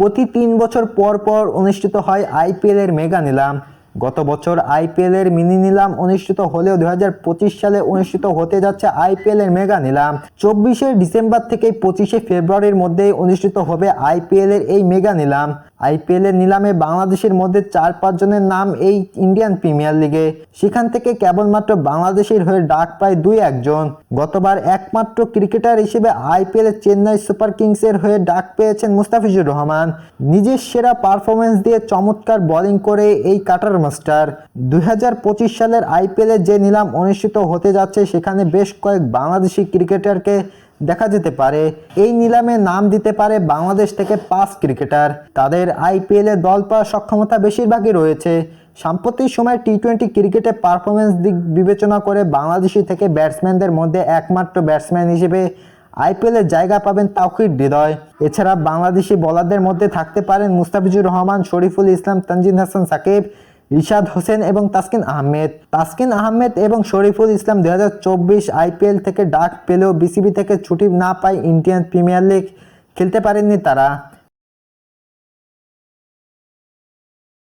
প্রতি তিন বছর পর পর অনুষ্ঠিত হয় আইপিএলের মেগা নিলাম। গত বছর আইপিএলের মিনি নিলাম অনুষ্ঠিত হলেও দুই হাজার পঁচিশ সালে অনুষ্ঠিত হতে যাচ্ছে আইপিএলের মেগা নিলাম। চব্বিশে ডিসেম্বর থেকে পঁচিশে ফেব্রুয়ারির মধ্যেই অনুষ্ঠিত হবে আইপিএলের এই মেগা নিলাম। আইপিএল এর নিলামে বাংলাদেশের মধ্যে চার পাঁচ জনের নাম এই ইন্ডিয়ান প্রিমিয়ার লিগে। সেখান থেকে কেবলমাত্র বাংলাদেশের হয়ে ডাক পায় দুই একজন। গতবার একমাত্র ক্রিকেটার হিসেবে আইপিএল এর চেন্নাই সুপার কিংস এর হয়ে ডাক পেয়েছেন মুস্তাফিজুর রহমান। নিজের সেরা পারফরমেন্স দিয়ে চমৎকার বোলিং করে এই কাটার মাস্টার। দুই হাজার পঁচিশ সালের আইপিএল এর যে নিলাম অনুষ্ঠিত হতে যাচ্ছে, সেখানে বেশ কয়েক বাংলাদেশি ক্রিকেটারকে দেখা যেতে পারে। এই নিলামে নাম দিতে পারে বাংলাদেশ থেকে পাঁচ ক্রিকেটার। তাদের আইপিএল দল পাওয়ার সক্ষমতা বেশিরভাগই রয়েছে। সাম্প্রতিক সময় টি টোয়েন্টি ক্রিকেটে পারফরমেন্স দিক বিবেচনা করে বাংলাদেশি থেকে ব্যাটসম্যানদের মধ্যে একমাত্র ব্যাটসম্যান হিসেবে আইপিএল জায়গা পাবেন তাওকির হৃদয়। এছাড়া বাংলাদেশি বোলারদের মধ্যে থাকতে পারেন মুস্তাফিজুর রহমান, শরীফুল ইসলাম, তানজিদ হাসান, সাকিব। রিশাদ হোসেন এবং তাসকিন আহমেদ। তাসকিন আহমেদ এবং শরীফুল ইসলাম দু হাজার চব্বিশ আইপিএল থেকে ডাক পেলেও বিসিবি থেকে ছুটি না পায় ইন্ডিয়ান প্রিমিয়ার লিগ। খেলতে পারেননি তারা।